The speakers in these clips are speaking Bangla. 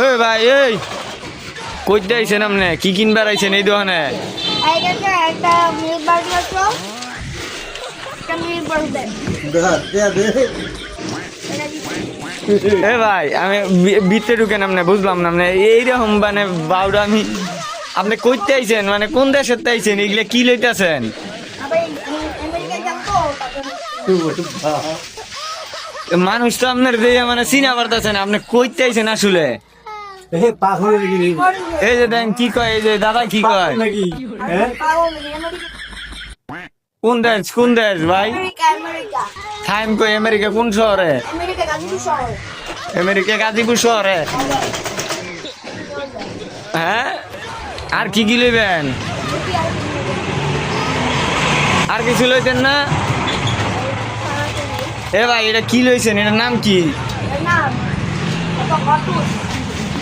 এই ভাই এই। কই আইছেন আপনি? কি কিনবার আইছেন এই দোকানে? একটা মিল্ক বার্গার একটা মিল্ক বার্গার এ ভাই আমি বি- ভিতরে ঢুকেন আপনি বুঝলাম না আপনি। এইরকম মানে বাউডা আমি আপনি কইতে আইছেন? মানে কোন দেশের আইছেন? এগুলা কি লইতাছেন? মানুষ তো আপনার দিয়ে মানে চিনা পারতেছেন আপনি কইতে আইছেন আসলে? এই যে দেন কি কয় এই যে দাদা কি কয়? পাগল নাকি কোন দেশ কোন দেশ ভাই? টাইম কই আমেরিকা কোন শহরে? আমেরিকা গাজীপুর শহর। হ্যাঁ? আর কি কি লইবেন? আর কিছু লইতেন না? এ ভাই এটা কি লইছেন? এটার নাম কি?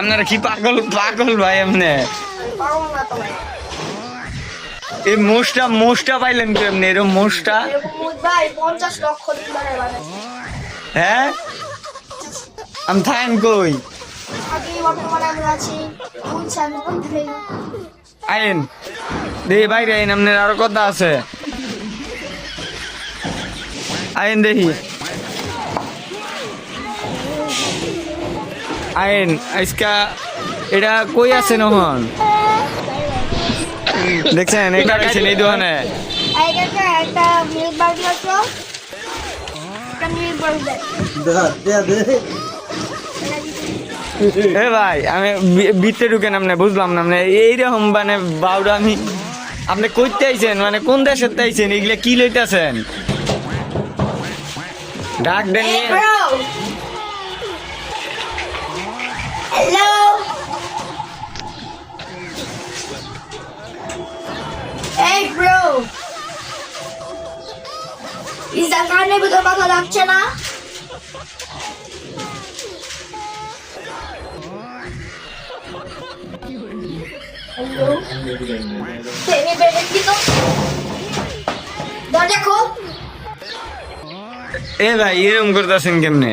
আপনারা কি পাগল পাগল ভাই আপনি? এই মোষটা মোষটা পাইলেন এরকম মোষটা? এরকম ধরে বানাচ্ছি হ্যাঁ? আমি থাকেন কই? আইন। দেখি বাইরে আইন আপনার আরও কথা আছে। আইন দেখি। আইন, আজকা এটা কই আছে নহন দেখছেন, এটা আইছেন এই দোকানে। আছে এ ভাই, আমি বি- ভিতরে ঢুকেন আপনি বুঝলাম না আপনি এইরকম মানে বাউডা আমি, আপনি কইতে আইছেন মানে কোন দেশের আইছেন, এগুলা কি লইতাছেন? ডাক দেন। Hello? Hey bro. পিজা কারণে ভিতর কথা লাগছে না এ ভাই এরকম করতেছেন কেমনে?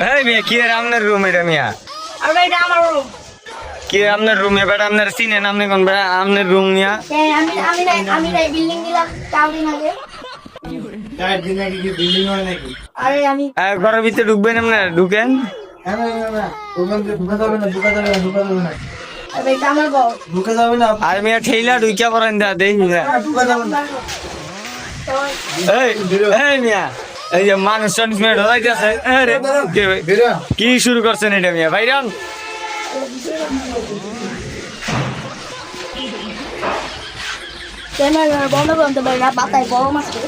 এই মিয়া কি আর আপনার রুম এটা মিয়া? আর এটা আমার রুম কি আপনার রুমে বেটা আপনার চিনেন আপনি কোন বেটা? আপনার রুম মিয়া? আমি আমি আমি বিল্ডিং দিলাম চার দিন আগে। আর ঘরের ভিতরে ঢুকবেন আপনার ঢুকেন। আরে মিয়া ঠেলা ঢুকিয়া পড়েন দা দেই মিয়া। এই যে মানুষ টানুষ মিয়া ঢোকাইতেছে আরে কে ভাই? কি শুরু করছেন এটা মিয়া? ভাইরান ক্যামেরা বন্ধ করতে পারি না পাতায় বড় আছে।